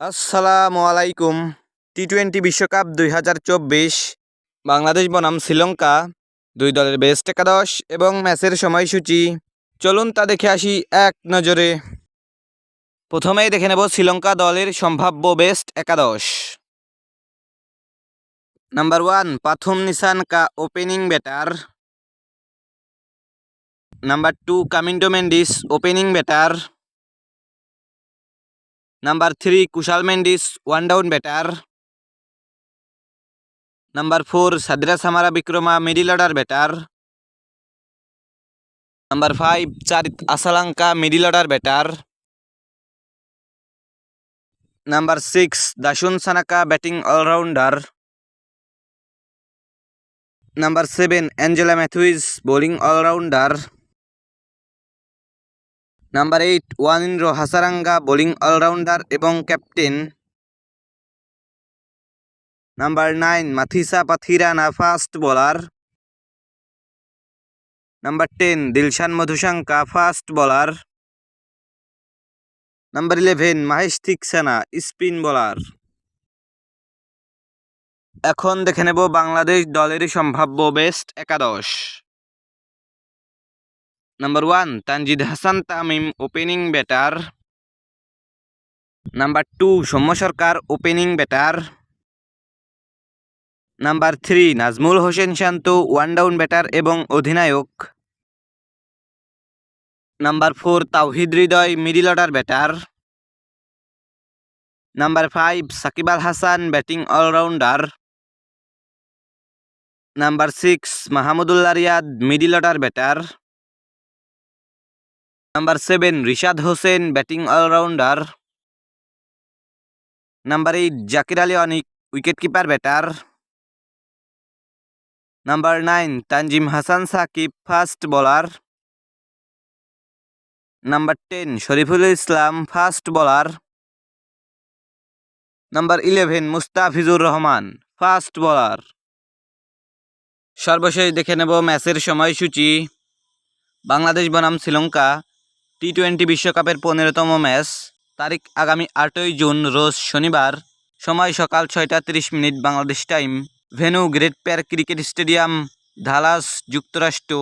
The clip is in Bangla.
আসসালামু আলাইকুম। টি টোয়েন্টি বিশ্বকাপ দুই হাজার চব্বিশ। বাংলাদেশ বনাম শ্রীলঙ্কা। দুই দলের বেস্ট একাদশ এবং ম্যাচের সময়সূচি। চলুন তা দেখে আসি এক নজরে। প্রথমেই দেখে নেব শ্রীলঙ্কা দলের সম্ভাব্য বেস্ট একাদশ। নাম্বার ওয়ান পাথুম নিসান কা opening batter number two Kamindu Mendis opening batter number three Kusal Mendis one down batter number four Sadeera Samarawickrama middle order batter number five Charith Asalanka middle order batter number six Dasun Shanaka batting allrounder number seven Angelo Mathews bowling allrounder number eight Wanindu Hasaranga bowling allrounder এবং captain number nine Matheesha Pathirana fast bowler number ten Dilshan Madushanka fast bowler number eleven Maheesh Theekshana spin bowler এখন দেখে নেব বাংলাদেশ দলের সম্ভাব্য বেস্ট একাদশ। Number one Tanzid Hasan Tamim opening batter number two Soumya Sarkar opening batter number three Najmul Hossain Shanto one down batter এবং অধিনায়ক. Number four Towhid Hridoy middle order batter number five Shakib Al Hasan batting allrounder number six Mahmudullah Riyad middle order batter number seven Rishad Hossain batting allrounder number eight Jaker Ali Anik wicket keeper batter number nine Tanzim Hasan Sakib fast bowler number ten Shoriful Islam fast bowler number eleven Mustafizur Rahman fast bowler সর্বশেষ দেখে নেব ম্যাচের সময়সূচি। বাংলাদেশ বনাম শ্রীলঙ্কা। টি টোয়েন্টি বিশ্বকাপের পনেরোতম ম্যাচ। তারিখ আগামী আটই জুন, রোজ শনিবার। সময় সকাল ছয়টা তিরিশ minute Bangladesh time venue Grand Prairie cricket stadium Dallas যুক্তরাষ্ট্র।